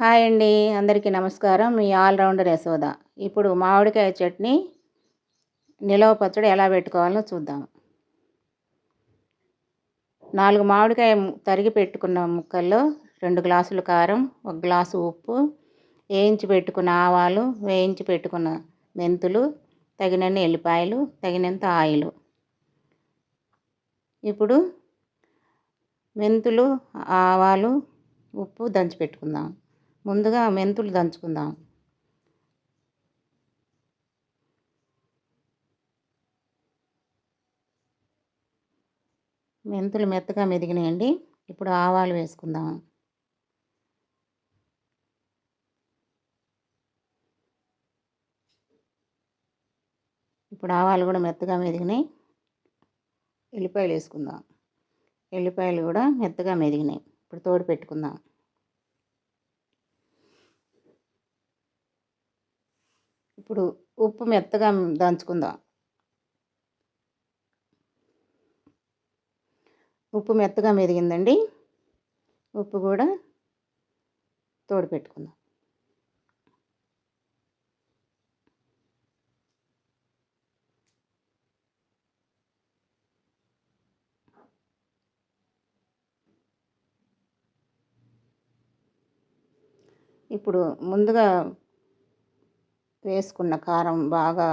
Hi అండి. అందరికీ నమస్కారం. మీ ఆల్రౌండర్ యశోద. ఇప్పుడు మామిడికాయ చట్నీ నిలవ పచ్చడి ఎలా పెట్టుకోవాలో చూద్దాం. నాలుగు మామిడికాయ తరిగి పెట్టుకున్న ముక్కల్లో రెండు గ్లాసులు కారం ఒక గ్లాసు ఉప్పు వేయించి పెట్టుకున్న ఆవాలు వేయించి పెట్టుకున్న మెంతులు తగినన్ని ఎల్లిపాయలు తగినంత ఆయిల్. ఇప్పుడు మెంతులు ఆవాలు ఉప్పు దంచి పెట్టుకుందాం. ముందుగా మెంతులు దంచుకుందాం. మెంతులు మెత్తగా మెదిగినాయండి. ఇప్పుడు ఆవాలు వేసుకుందాం. ఇప్పుడు ఆవాలు కూడా మెత్తగా మెదిగినాయి. ఎల్లిపాయలు వేసుకుందాం. ఎల్లిపాయలు కూడా మెత్తగా మెదిగినాయి. ఇప్పుడు తోడు పెట్టుకుందాం. ఇప్పుడు ఉప్పు మెత్తగా దంచుకుందాం. ఉప్పు మెత్తగా మెదిగిందండి. ఉప్పు కూడా తోడు పెట్టుకుందాం. ఇప్పుడు ముందుగా వేసుకున్న కారం బాగా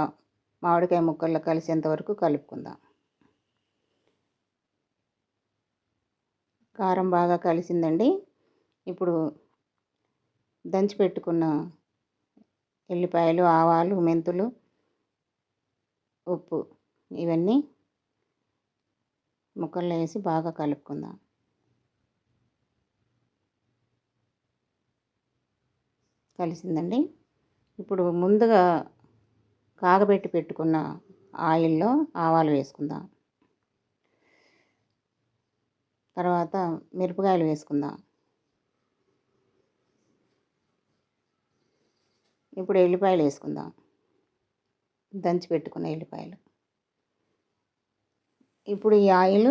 మామిడికాయ ముక్కల్లో కలిసేంత వరకు కలుపుకుందాం. కారం బాగా కలిసిందండి. ఇప్పుడు దంచి పెట్టుకున్న ఎల్లిపాయలు ఆవాలు మెంతులు ఉప్పు ఇవన్నీ ముక్కల్లో వేసి బాగా కలుపుకుందాం. కలిసిందండి. ఇప్పుడు ముందుగా కాగబెట్టి పెట్టుకున్న ఆయిల్లో ఆవాలు వేసుకుందాం. తర్వాత మిరపకాయలు వేసుకుందాం. ఇప్పుడు ఎల్లిపాయలు వేసుకుందాం. దంచి పెట్టుకున్న ఎల్లిపాయలు. ఇప్పుడు ఈ ఆయిల్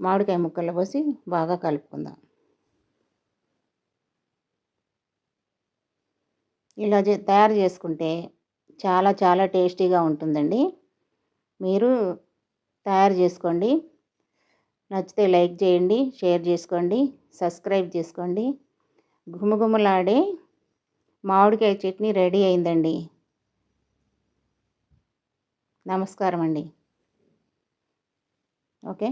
మామిడికాయ ముక్కల్లో పోసి బాగా కలుపుకుందాం. ఇలా తయారు చేసుకుంటే చాలా చాలా టేస్టీగా ఉంటుందండి. మీరు తయారు చేసుకోండి. నచ్చితే లైక్ చేయండి షేర్ చేసుకోండి సబ్స్క్రైబ్ చేసుకోండి. గుమగుమలాడే మామిడికాయ చట్నీ రెడీ అయిందండి. నమస్కారం అండి ఓకే.